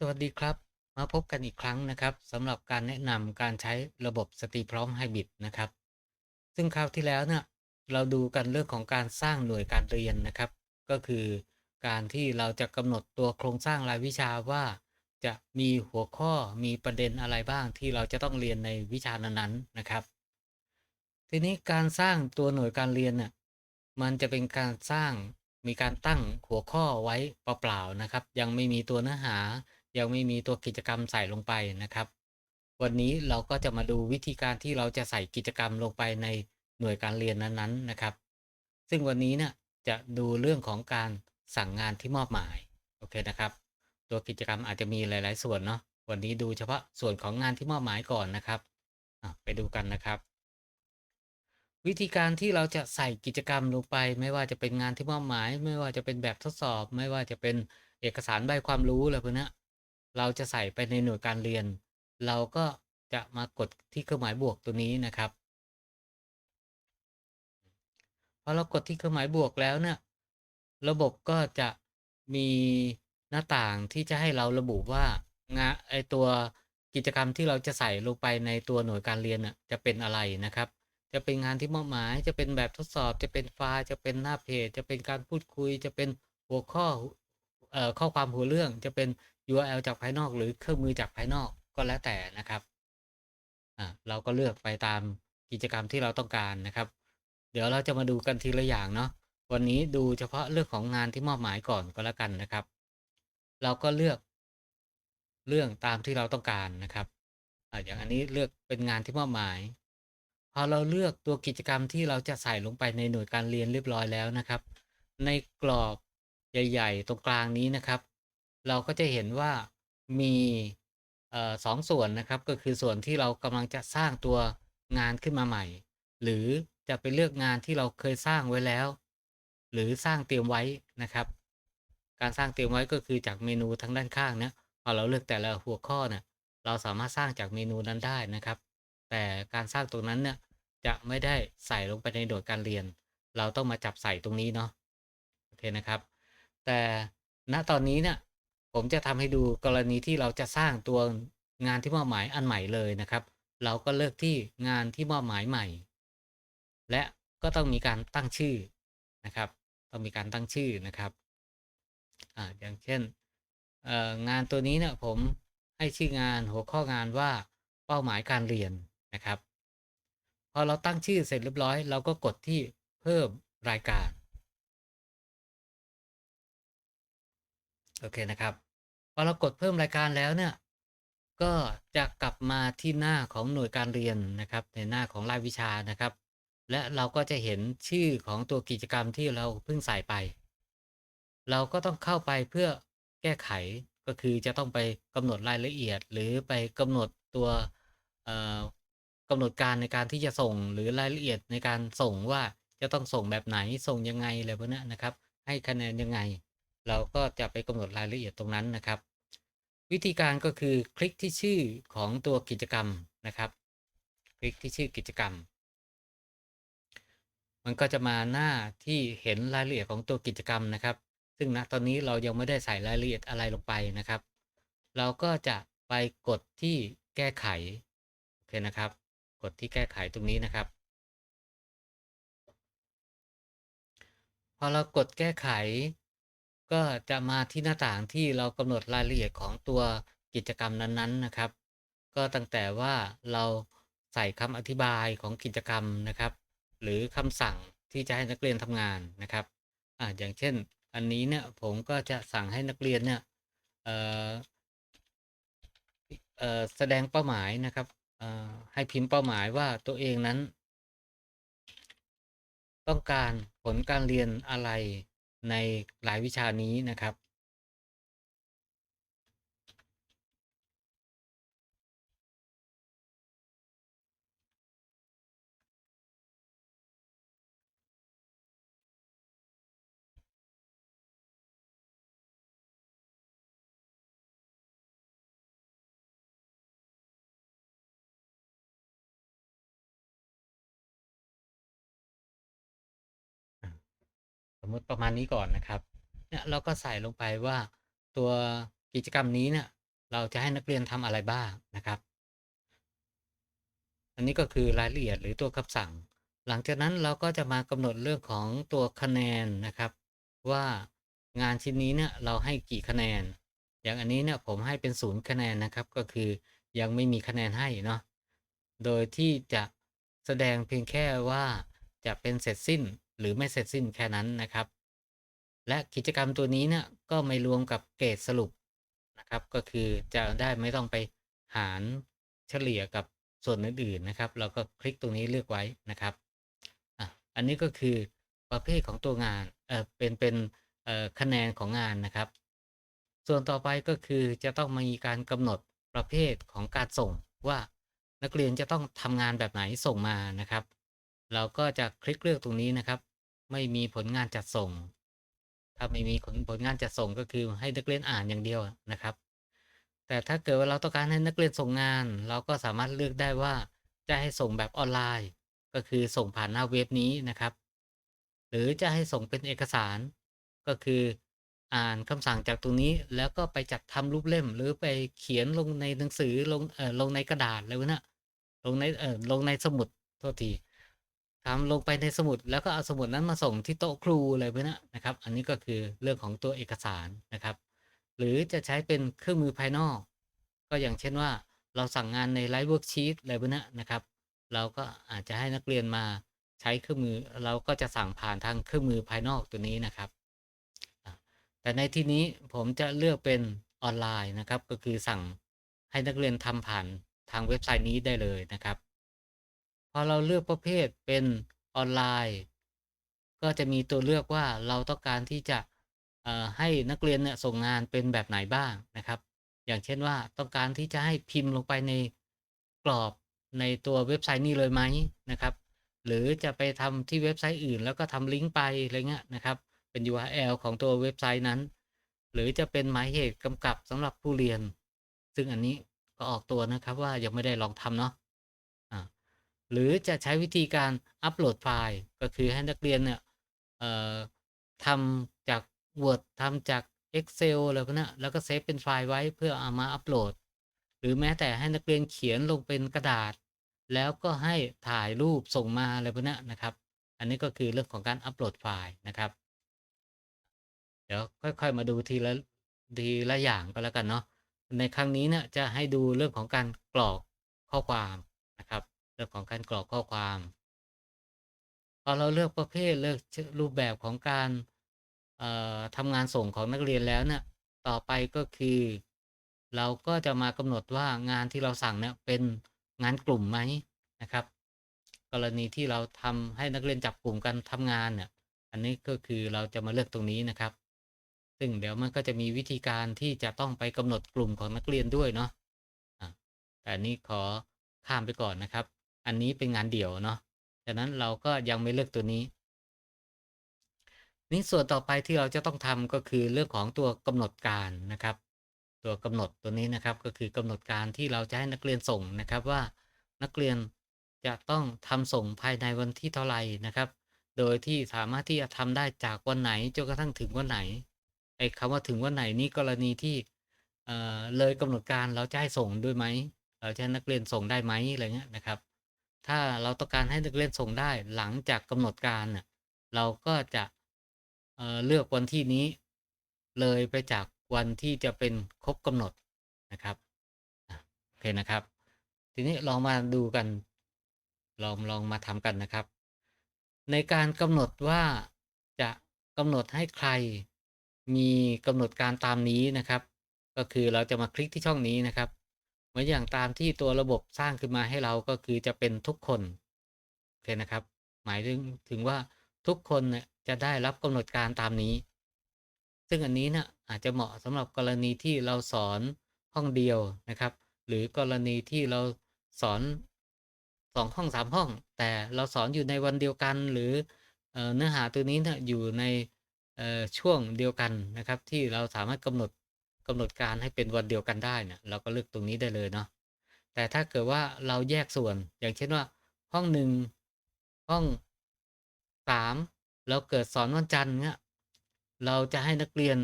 สวัสดีครับ มาพบกันอีกครั้งนะครับสำหรับการแนะนำการใช้ระบบสตรีพร้อมไฮบริดนะครับ ซึ่งคราวที่แล้วเนี่ยเราดูกันเรื่องของการสร้างหน่วยการเรียนนะครับ ก็คือการที่เราจะกำหนดตัวโครงสร้างรายวิชาว่า จะมีหัวข้อมีประเด็นอะไรบ้างที่เราจะต้องเรียนในวิชานั้นๆนะครับ ทีนี้การสร้างตัวหน่วยการเรียนเนี่ยมันจะเป็นการสร้างมีการตั้งหัวข้อไว้เปล่าๆนะครับ ยังไม่มีตัวเนื้อหา ยังไม่มีตัวกิจกรรมใส่ลงไปนะครับ วันนี้เราก็จะมาดูวิธีการที่เราจะใส่กิจกรรมลงไปในหน่วยการเรียนนั้นๆนะครับ ซึ่งวันนี้เนี่ยจะดูเรื่องของการสั่งงานที่มอบหมายโอเคนะครับ ตัวกิจกรรมอาจจะมีหลาย ๆ ส่วนเนาะวันนี้ดูเฉพาะส่วนของงานที่มอบหมายก่อนนะครับไปดูกันนะครับ วิธีการที่เราจะใส่กิจกรรมลงไป ไม่ว่าจะเป็นงานที่มอบหมาย ไม่ว่าจะเป็นแบบทดสอบ ไม่ว่าจะเป็นเอกสารใบความรู้อะไรพวกเนี้ เราจะใส่ไปในหน่วยการเรียน เราก็จะมากดที่เครื่องหมายบวกตัวนี้นะครับพอเรากดที่เครื่องหมายบวกแล้วเนี่ยระบบก็จะมีหน้าต่างที่จะให้เราระบุว่างานไอตัวกิจกรรมที่เราจะใส่ลงไปในตัวหน่วยการเรียนน่ะจะเป็นอะไรนะครับ จะเป็นงานที่มอบหมาย จะเป็นแบบทดสอบ จะเป็นไฟล์ จะเป็นหน้าเพจ จะเป็นการพูดคุย จะเป็นหัวข้อเอ่อข้อความหัวเรื่อง จะเป็น URL จากภายนอกหรือเครื่องมือจากภายนอกก็แล้วแต่นะครับอ่าเราก็เลือกไปตามกิจกรรมที่เราต้องการนะครับ เดี๋ยวเราจะมาดูกันทีละอย่างเนาะวันนี้ดูเฉพาะเรื่องของงานที่มอบหมายก่อนก็แล้วกันนะครับ เราก็เลือกเรื่องตามที่เราต้องการนะครับออย่างอันนี้เลือกเป็นงานที่มอบหมาย พอเราเลือกตัวกิจกรรมที่เราจะใส่ลงไปในหน่วยการเรียนเรียบร้อยแล้วนะครับ ในกรอบใหญ่ ๆ ตรงกลางนี้นะครับ เราก็จะเห็นว่ามีออสองส่วนนะครับ ก็คือส่วนที่เรากำลังจะสร้างตัวงานขึ้นมาใหม่ หรือจะไปเลือกงานที่เราเคยสร้างไว้แล้ว หรือสร้างเตรียมไว้นะครับ การสร้างเตรียมไว้ก็คือจากเมนูทางด้านข้างเนะพอเราเลือกแต่ละหัวข้อเนี่ยเราสามารถสร้างจากเมนูนั้นได้นะครับ แต่การสร้างตรงนั้นเนี่ยจะไม่ได้ใส่ลงไปในโดดการเรียน เราต้องมาจับใส่ตรงนี้เนาะโอเคนะครับ แต่ณตอนนี้เนี่ย ผมจะทำให้ดูกรณีที่เราจะสร้างตัวงานที่มอบหมายอันใหม่เลยนะครับ เราก็เลือกที่งานที่มอบหมายใหม่ และก็ต้องมีการตั้งชื่อนะครับ ต้องมีการตั้งชื่อนะครับอ่าอย่างเช่นเอ่องานตัวนี้เนี่ยผมให้ชื่องานหัวข้องานว่าเป้าหมายการเรียนนะครับ พอเราตั้งชื่อเสร็จเรียบร้อย เราก็กดที่เพิ่มรายการ โอเคนะครับ พอเรากดเพิ่มรายการแล้วเนี่ย ก็จะกลับมาที่หน้าของหน่วยการเรียนนะครับ ในหน้าของรายวิชานะครับ และเราก็จะเห็นชื่อของตัวกิจกรรมที่เราเพิ่งใส่ไป เราก็ต้องเข้าไปเพื่อแก้ไขก็คือจะต้องไปกำหนดรายละเอียด หรือไปกำหนดตัวเอ่อกำหนดการในการที่จะส่งหรือรายละเอียดในการส่งว่าจะต้องส่งแบบไหนส่งยังไงอะไรพวกนี้นะครับ ให้คะแนนยังไง เราก็จะไปกำหนดรายละเอียดตรงนั้นนะครับ วิธีการก็คือคลิกที่ชื่อของตัวกิจกรรมนะครับ คลิกที่ชื่อกิจกรรม มันก็จะมาหน้าที่เห็นรายละเอียดของตัวกิจกรรมนะครับ ซึ่งณตอนนี้เรายังไม่ได้ใส่รายละเอียดอะไรลงไปนะครับ เราก็จะไปกดที่แก้ไขโอเคนะครับ กดที่แก้ไขตรงนี้นะครับพอเรากดแก้ไข ก็จะมาที่หน้าต่างที่เรากำหนดรายละเอียดของตัวกิจกรรมนั้นๆนะครับ ก็ตั้งแต่ว่าเราใส่คำอธิบายของกิจกรรมนะครับ หรือคำสั่งที่จะให้นักเรียนทำงานนะครับอ่าอย่างเช่น อันนี้เนี่ยผมก็จะสั่งให้นักเรียนเนี่ยเอ่อเอ่อแสดงเป้าหมายนะครับเอ่อให้พิมพ์เป้าหมายว่าตัวเองนั้น ต้องการผลการเรียนอะไร ในรายวิชานี้นะครับ มมติประมาณนี้ก่อนนะครับเนี่ยเราก็ใส่ลงไปว่าตัวกิจกรรมนี้เนี่ยเราจะให้นักเรียนทำอะไรบ้างนะครับ อันนี้ก็คือรายละเอียดหรือตัวคำสั่ง หลังจากนั้นเราก็จะมากำหนดเรื่องของตัวคะแนนนะครับ ว่างานชิ้นนี้เนี่ยเราให้กี่คะแนน อย่างอันนี้เนี่ยผมให้เป็นศูนย์คะแนนนะครับ ก็คือยังไม่มีคะแนนให้เนาะโดยที่จะแสดงเพียงแค่ว่าจะเป็นเสร็จสิ้น หรือไม่เสร็จสิ้นแค่นั้นนะครับ และกิจกรรมตัวนี้เนี่ยก็ไม่รวมกับเกรดสรุปนะครับ ก็คือจะได้ไม่ต้องไปหารเฉลี่ยกับส่วนอื่นๆนะครับ เราก็คลิกตรงนี้เลือกไว้นะครับอะอันนี้ก็คือประเภทของตัวงานเออเป็นเป็นเอ่อคะแนนของงานนะครับ ส่วนต่อไปก็คือจะต้องมีการกำหนดประเภทของการส่งว่านักเรียนจะต้องทำงานแบบไหนส่งมานะครับ เราก็จะคลิกเลือกตรงนี้นะครับ ไม่มีผลงานจัดส่ง ถ้าไม่มีผลผลงานจัดส่งก็คือให้นักเรียนอ่านอย่างเดียวนะครับ แต่ถ้าเกิดว่าเราต้องการให้นักเรียนส่งงาน เราก็สามารถเลือกได้ว่าจะให้ส่งแบบออนไลน์ ก็คือส่งผ่านหน้าเว็บนี้นะครับ หรือจะให้ส่งเป็นเอกสาร ก็คืออ่านคำสั่งจากตรงนี้แล้วก็ไปจัดทำรูปเล่ม หรือไปเขียนลงในหนังสือลงเอ่อลงในกระดาษอะไรวนะลงในเอ่อลงในสมุดโทษที ทำลงไปในสมุดแล้วก็เอาสมุดนั้นมาส่งที่โต๊ะครูอะไรพวกนี้นะครับ อันนี้ก็คือเรื่องของตัวเอกสารนะครับ หรือจะใช้เป็นเครื่องมือภายนอก ก็อย่างเช่นว่าเราสั่งงานในไลฟ์เวิร์กชีตอะไรพวกนี้นะครับ เราก็อาจจะให้นักเรียนมาใช้เครื่องมือเราก็จะสั่งผ่านทางเครื่องมือภายนอกตัวนี้นะครับ แต่ในที่นี้ผมจะเลือกเป็นออนไลน์นะครับ ก็คือสั่งให้นักเรียนทำผ่านทางเว็บไซต์นี้ได้เลยนะครับ อเราเลือกประเภทเป็นออนไลน์ ก็จะมีตัวเลือกว่าเราต้องการที่จะให้นักเรียนเนี่ยส่งงานเป็นแบบไหนบ้างนะครับ อย่างเช่นว่าต้องการที่จะให้พิมพ์ลงไปในกรอบในตัวเว็บไซต์นี้เลยไหมนะครับ หรือจะไปทำที่เว็บไซต์อื่น แล้วก็ทำลิงก์ไปอะไรเงี้ยนะครับ เป็น URL ของตัวเว็บไซต์นั้น หรือจะเป็นหมายเหตุกำกับสำหรับผู้เรียน ซึ่งอันนี้ก็ออกตัวนะครับว่ายังไม่ได้ลองทำเนาะ หรือจะใช้วิธีการอัปโหลดไฟล์ ก็คือให้นักเรียนเนี่ยทำจาก Word ทำจาก Excel อะไรพวกนี้แล้วก็เซฟเป็นไฟล์ไว้เพื่อเอามาอัปโหลด หรือแม้แต่ให้นักเรียนเขียนลงเป็นกระดาษ แล้วก็ให้ถ่ายรูปส่งมาอะไรพวกนี้นะครับ อันนี้ก็คือเรื่องของการอัปโหลดไฟล์นะครับ เดี๋ยวค่อยๆมาดูทีละทีละอย่างก็แล้วกันเนาะในครั้งนี้เนี่ยจะให้ดูเรื่องของการกรอกข้อความนะครับ เรื่องของการกรอกข้อความ พอเราเลือกประเภทเลือกรูปแบบของการทำงานส่งของนักเรียนแล้วเนี่ยต่อไปก็คือ เราก็จะมากำหนดว่างานที่เราสั่งเนี่ยเป็นงานกลุ่มไหมนะครับ กรณีที่เราทำให้นักเรียนจับกลุ่มกันทำงานเนี่ยอันนี้ก็คือเราจะมาเลือกตรงนี้นะครับ ซึ่งเดี๋ยวมันก็จะมีวิธีการที่จะต้องไปกำหนดกลุ่มของนักเรียนด้วยเนาะแต่นนี้ขอข้ามไปก่อนนะครับ อันนี้เป็นงานเดี่ยวเนาะฉะนั้นเราก็ยังไม่เลือกตัวนี้ นี่ส่วนต่อไปที่เราจะต้องทำก็คือเรื่องของตัวกำหนดการนะครับ ตัวกำหนดตัวนี้นะครับก็คือกำหนดการที่เราจะให้นักเรียนส่งนะครับว่านักเรียนจะต้องทำส่งภายในวันที่เท่าไหร่นะครับ โดยที่สามารถที่จะทำได้จากวันไหนจนกระทั่งถึงวันไหนไอ้คำว่าถึงวันไหนนี่กรณีที่เอ่อเลยกำหนดการเราจะให้ส่งด้วยไหม เราจะให้นักเรียนส่งได้ไหมอะไรเงี้ยนะครับ ถ้าเราต้องการให้นักเรียนส่งได้หลังจากกำหนดการเนี่ยเราก็จะเเลือกวันที่นี้ เลยไปจากวันที่จะเป็นครบกำหนดนะครับโอเคนะครับ ทีนี้ลองมาดูกัน ลองลองมาทำกันนะครับ ในการกำหนดว่าจะกำหนดให้ใครมีกำหนดการตามนี้นะครับ ก็คือเราจะมาคลิกที่ช่องนี้นะครับ มือนอย่างตามที่ตัวระบบสร้างขึ้นมาให้เราก็คือจะเป็นทุกคนโอเคนะครับ หมายถึงถึงว่าทุกคนเนี่ยจะได้รับกำหนดการตามนี้ ซึ่งอันนี้เนี่ยอาจจะเหมาะสำหรับกรณีที่เราสอนห้องเดียวนะครับ หรือกรณีที่เราสอนสองห้องสามห้อง แต่เราสอนอยู่ในวันเดียวกัน หรือเนื้อหาตัวนี้เนี่ยอยู่ในช่วงเดียวกันนะครับ ที่เราสามารถกำหนด กำหนดการให้เป็นวันเดียวกันได้เนี่ยเราก็เลือกตรงนี้ได้เลยเนาะแต่ถ้าเกิดว่าเราแยกส่วนอย่างเช่นว่า ห้องหนึ่งห้องสามเราเกิดสอนวันจันทร์เนี่ยเราจะให้นักเรียน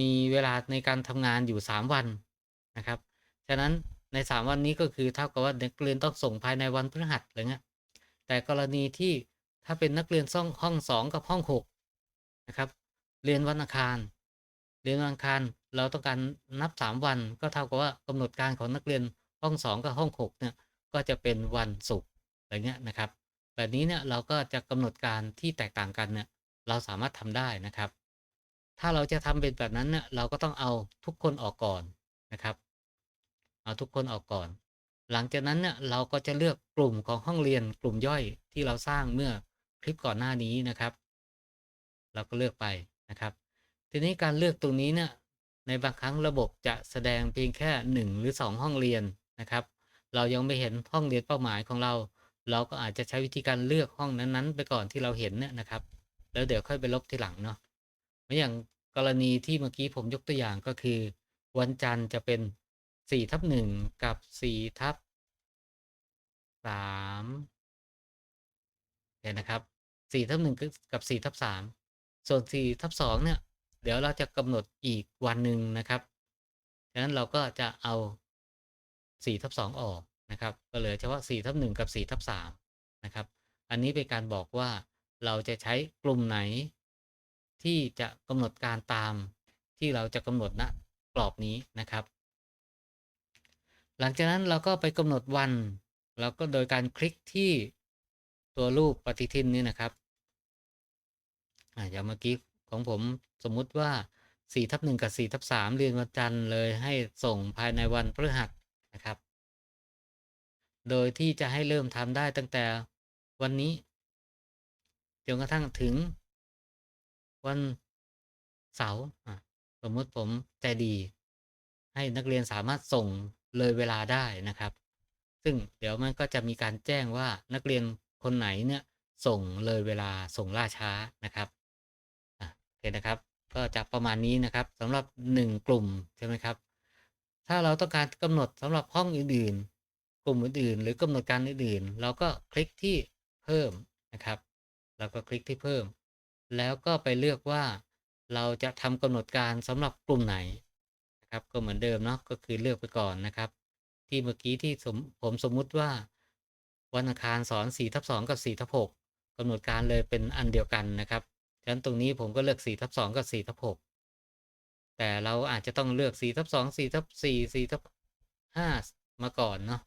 มีเวลาในการทำงานอยู่สามวันนะครับฉะนั้นใน 3 วันนี้ก็คือเท่ากับว่านักเรียนต้องส่งภายในวันพฤหัสอะไรเงี้ยแต่กรณีที่ถ้าเป็นนักเรียนซ่องห้อง 2 กับห้อง6นะครับเรียนวันอังคาร เรียนวันอังคาร เราต้องการนับ 3 วันก็เท่ากับว่ากำหนดการของนักเรียนห้อง 2 กับห้อง6เนี่ยก็จะเป็นวันศุกร์อะไรเงี้ยนะครับ แบบนี้เนี่ยเราก็จะกำหนดการที่แตกต่างกันเนี่ยเราสามารถทำได้นะครับ ถ้าเราจะทำเป็นแบบนั้นเนี่ยเราก็ต้องเอาทุกคนออกก่อนนะครับ เอาทุกคนออกก่อน หลังจากนั้นเนี่ยเราก็จะเลือกกลุ่มของห้องเรียนกลุ่มย่อยที่เราสร้างเมื่อคลิปก่อนหน้านี้นะครับ เราก็เลือกไปนะครับ ทีนี้การเลือกตรงนี้เนี่ย ในบางครั้งระบบจะแสดงเพียงแค่ 1 หรือ 2 ห้องเรียนนะครับ เรายังไม่เห็นห้องเรียนเป้าหมายของเรา เราก็อาจจะใช้วิธีการเลือกห้องนั้นๆ ไปก่อนที่เราเห็นเนี่ยนะครับ แล้วเดี๋ยวค่อยไปลบทีหลังเนาะเมืออย่างกรณีที่เมื่อกี้ผมยกตัวอย่างก็คือ วันจันทร์จะเป็น4ทับ1กับ4ทับ3เห็นนะครับ4ทับ1กับ4ทับ3ส่วน4ทับ2เนี่ย เดี๋ยวเราจะกำหนดอีกวันหนึ่งนะครับฉะนั้นเราก็จะเอา4ทับ2ออกนะครับ ก็เหลือเฉพาะ4ทับ1กับ4ทับ3นะครับ อันนี้เป็นการบอกว่าเราจะใช้กลุ่มไหน ที่จะกำหนดการตามที่เราจะกำหนดณกรอบนี้นะครับ หลังจากนั้นเราก็ไปกำหนดวันเราก็โดยการคลิกที่ตัวรูปปฏิทินนี้นะครับ อ่าอย่างเมื่อกี้ของผม สมมุติว่า4ทับ1กับ4ทับ3เรียนวันจันทร์เลยให้ส่งภายในวันพฤหัสนะครับ โดยที่จะให้เริ่มทำได้ตั้งแต่วันนี้จนกระทั่งถึง วันเสาร์สมมติผมใจดี ให้นักเรียนสามารถส่งเลยเวลาได้นะครับ ซึ่งเดี๋ยวมันก็จะมีการแจ้งว่านักเรียนคนไหนเนี่ยส่งเลยเวลาส่งล่าช้านะครับ คนะครับ ก็จะประมาณนี้นะครับสำหรับ 1 กลุ่มใช่ไหมครับ ถ้าเราต้องการกำหนดสำหรับห้องอื่นๆ กลุ่มอื่นๆ หรือกำหนดการอื่นๆ เราก็คลิกที่เพิ่มนะครับเราก็คลิกที่เพิ่ม แล้วก็ไปเลือกว่าเราจะทำกำหนดการสำหรับกลุ่มไหนนะครับ ก็เหมือนเดิมเนาะก็คือเลือกไปก่อนนะครับ ที่เมื่อกี้ที่ผมผมสมมุติว่าวันอังคารสอน4ทับ2กับ4ทับ6กำหนดการเลยเป็นอันเดียวกันนะครับ ฉะนั้นตรงนี้ผมก็เลือก4ทับ2กับ4ทับ6แต่เราอาจจะต้องเลือก4ทับ2 4ทับ4 4ทับ5มาก่อนเนาะ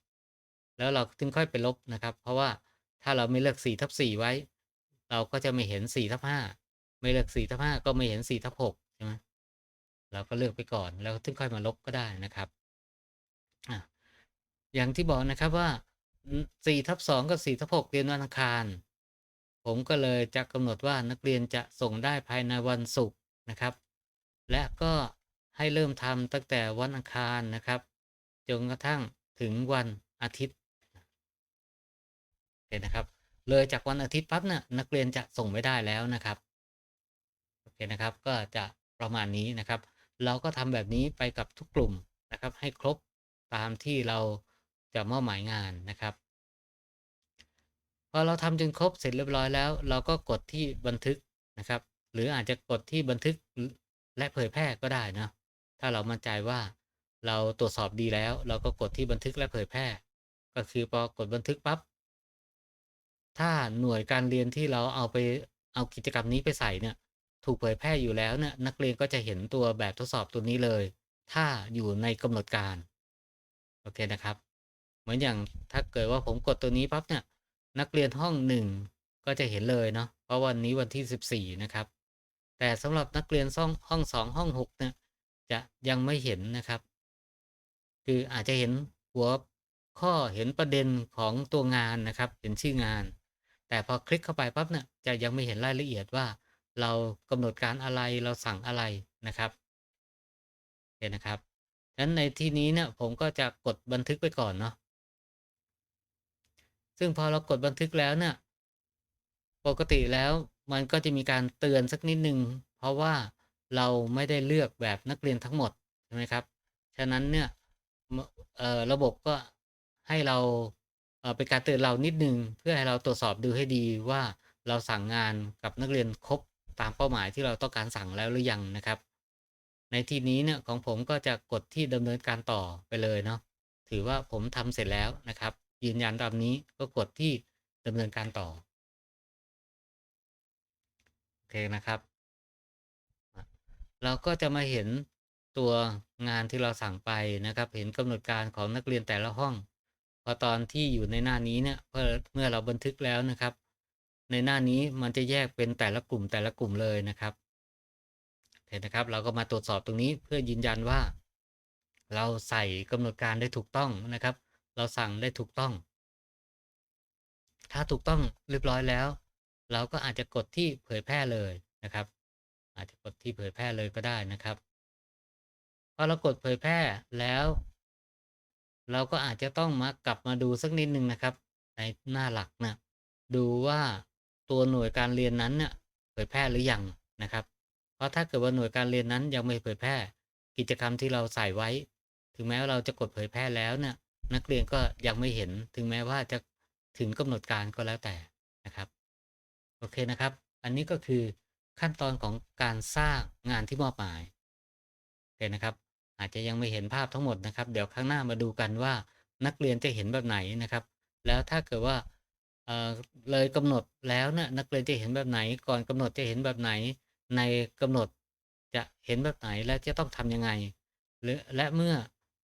แล้วเราถึงค่อยไปลบนะครับ เพราะว่าถ้าเราไม่เลือก4ทับ4ไว้ เราก็จะไม่เห็น4ทับ5ไม่เลือก4ทับ5ก็ไม่เห็น4ทับ6ใช่ไหมเราก็เลือกไปก่อนแล้วถึงค่อยมาลบก็ได้นะครับออย่างที่บอกนะครับว่า4ทับ2กับ4ทับ6เรียนวันอังคาร ผมก็เลยจะกำหนดว่านักเรียนจะส่งได้ภายในวันศุกร์นะครับ และก็ให้เริ่มทำตั้งแต่วันอังคารนะครับจนกระทั่งถึงวันอาทิตย์เห็นนะครับ เลยจากวันอาทิตย์ปั๊บเนี่ยนักเรียนจะส่งไม่ได้แล้วนะครับโอเคนะครับก็จะประมาณนี้นะครับ เราก็ทำแบบนี้ไปกับทุกกลุ่มนะครับ ให้ครบตามที่เราจะมอบหมายงานนะครับ พอเราทำจนครบเสร็จเรียบร้อยแล้ว เราก็กดที่บันทึกนะครับ หรืออาจจะกดที่บันทึกและเผยแพร่ก็ได้นะถ้าเรามั่นใจว่าเราตรวจสอบดีแล้ว เราก็กดที่บันทึกและเผยแพร่ ก็คือพอกดบันทึกปับ๊บถ้าหน่วยการเรียนที่เราเอาไปเอากิจกรรมนี้ไปใส่เนี่ยถูกเผยแพร่อยู่แล้วเนี่ยนักเรียนก็จะเห็นตัวแบบทดสอบตัวนี้เลย ถ้าอยู่ในกำหนดการโอเคนะครับ เหมือนอย่างถ้าเกิดว่าผมกดตัวนี้ปั๊บเนี่ย นักเรียนห้องหนึ่งก็จะเห็นเลยเนาะเพราะวันนี้วันที่ 14 นะครับ แต่สำหรับนักเรียนห้องห้องสองห้องหกเนี่ยจะยังไม่เห็นนะครับ คืออาจจะเห็นหัวข้อเห็นประเด็นของตัวงานนะครับ เห็นชื่องาน แต่พอคลิกเข้าไปปั๊บเนี่ยจะยังไม่เห็นรายละเอียดว่า เรากำหนดการอะไรเราสั่งอะไรนะครับเห็นนะครับฉะนั้นในที่นี้เนี่ยผมก็จะกดบันทึกไปก่อนเนาะ ซึ่งพอเรากดบันทึกแล้วเนี่ยปกติแล้วมันก็จะมีการเตือนสักนิดหนึ่งเพราะว่าเราไม่ได้เลือกแบบนักเรียนทั้งหมดใช่ไหมครับ ฉะนั้นเนี่ยระบบก็ให้เราเป็นการเตือนเรานิดนึง เพื่อให้เราตรวจสอบดูให้ดีว่าเราสั่งงานกับนักเรียนครบตามเป้าหมายที่เราต้องการสั่งแล้วหรือยังนะครับ ในที่นี้เนี่ยของผมก็จะกดที่ดำเนินการต่อไปเลยเนาะถือว่าผมทำเสร็จแล้วนะครับ ยืนยันตามนี้ก็กดที่ดำเนินการต่อ โอเคนะครับ เราก็จะมาเห็นตัวงานที่เราสั่งไปนะครับ เห็นกำหนดการของนักเรียนแต่ละห้อง พอตอนที่อยู่ในหน้านี้เนี่ยเมื่อเมื่อเราบันทึกแล้วนะครับ ในหน้านี้มันจะแยกเป็นแต่ละกลุ่มแต่ละกลุ่มเลยนะครับเห็นนะครับ เราก็มาตรวจสอบตรงนี้เพื่อยืนยันว่า เราใส่กำหนดการได้ถูกต้องนะครับ เราสั่งได้ถูกต้อง ถ้าถูกต้องเรียบร้อยแล้ว เราก็อาจจะกดที่เผยแพร่เลยนะครับ อาจจะกดที่เผยแพร่เลยก็ได้นะครับพอเรากดเผยแพร่แล้ว เราก็อาจจะต้องมากลับมาดูสักนิดนึงนะครับ ในหน้าหลักนะดูว่าตัวหน่วยการเรียนนั้นเนี่ยเผยแพร่หรือยังนะครับ เพราะถ้าเกิดว่าหน่วยการเรียนนั้นยังไม่เผยแพร่ กิจกรรมที่เราใส่ไว้ ถึงแม้ว่าเราจะกดเผยแพร่แล้วเนี่ย นักเรียนก็ยังไม่เห็นถึงแม้ว่าจะถึงกำหนดการก็แล้วแต่นะครับ โอเคนะครับ อันนี้ก็คือขั้นตอนของการสร้างงานที่มอบหมายโอเคนะครับ อาจจะยังไม่เห็นภาพทั้งหมดนะครับ เดี๋ยวข้างหน้ามาดูกันว่านักเรียนจะเห็นแบบไหนนะครับ แล้วถ้าเกิดว่าเออเลยกำหนดแล้วเนี่ยนักเรียนจะเห็นแบบไหน ก่อนกำหนดจะเห็นแบบไหน ในกำหนดจะเห็นแบบไหนและจะต้องทำยังไงหรือและเมื่อ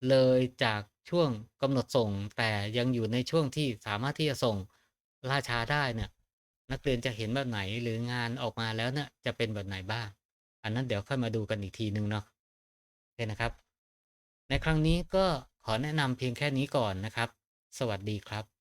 เลยจาก ช่วงกำหนดส่ง แต่ยังอยู่ในช่วงที่สามารถที่จะส่งล่าช้าได้เนี่ยนักเรียนจะเห็นแบบไหนหรืองานออกมาแล้วเนี่ยจะเป็นแบบไหนบ้าง อันนั้นเดี๋ยวค่อยมาดูกันอีกทีนึงเนาะโอเคนะครับ ในครั้งนี้ก็ขอแนะนำเพียงแค่นี้ก่อนนะครับ สวัสดีครับ